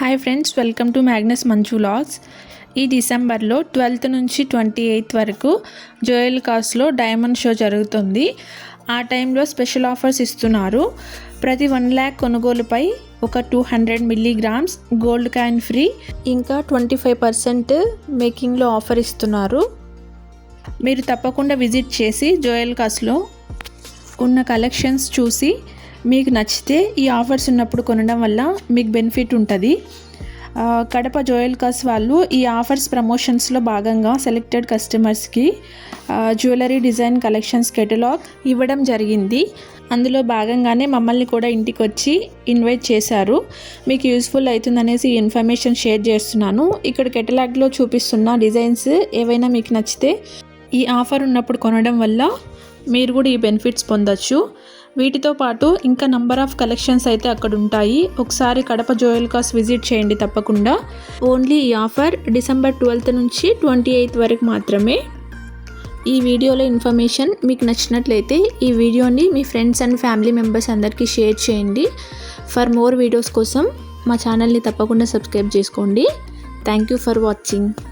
Hi friends welcome to Magnus మంచు లాస్ ఈ డిసెంబర్లో ట్వెల్త్ నుంచి ట్వంటీ ఎయిత్ వరకు జోయల్ కాస్లో డైమండ్ షో జరుగుతుంది. ఆ టైంలో స్పెషల్ ఆఫర్స్ ఇస్తున్నారు. ప్రతి వన్ ల్యాక్ కొనుగోలుపై ఒక two hundred milligrams gold coin free ఇంకా ట్వంటీ ఫైవ్ పర్సెంట్ మేకింగ్లో ఆఫర్ ఇస్తున్నారు. మీరు తప్పకుండా విజిట్ చేసి జోయల్ కాస్లో ఉన్న కలెక్షన్స్ చూసి మీకు నచ్చితే ఈ ఆఫర్స్ ఉన్నప్పుడు కొనడం వల్ల మీకు బెనిఫిట్ ఉంటుంది. కడప జ్యువెల్ కాస్ వాళ్ళు ఈ ఆఫర్స్ ప్రమోషన్స్లో భాగంగా సెలెక్టెడ్ కస్టమర్స్కి జ్యువెలరీ డిజైన్ కలెక్షన్స్ కెటలాగ్ ఇవ్వడం జరిగింది. అందులో భాగంగానే మమ్మల్ని కూడా ఇంటికి వచ్చి ఇన్వైట్ చేశారు. మీకు యూస్ఫుల్ అవుతుందనేసి ఈ ఇన్ఫర్మేషన్ షేర్ చేస్తున్నాను. ఇక్కడ కెటలాగ్లో చూపిస్తున్న డిజైన్స్ ఏవైనా మీకు నచ్చితే ఈ ఆఫర్ ఉన్నప్పుడు కొనడం వల్ల మీరు కూడా ఈ బెనిఫిట్స్ పొందొచ్చు. వీటితో పాటు ఇంకా నంబర్ ఆఫ్ కలెక్షన్స్ అయితే అక్కడ ఉంటాయి ఒకసారి కడప జోయల్ కాస్ విజిట్ చేయండి తప్పకుండా. ఓన్లీ ఈ ఆఫర్ డిసెంబర్ ట్వెల్త్ నుంచి ట్వంటీ ఎయిత్ వరకు మాత్రమే. ఈ వీడియోలో ఇన్ఫర్మేషన్ మీకు నచ్చినట్లయితే ఈ వీడియోని మీ ఫ్రెండ్స్ అండ్ ఫ్యామిలీ మెంబర్స్ అందరికీ షేర్ చేయండి. ఫర్ మోర్ వీడియోస్ కోసం మా ఛానల్ని తప్పకుండా సబ్స్క్రైబ్ చేసుకోండి. Thank you for watching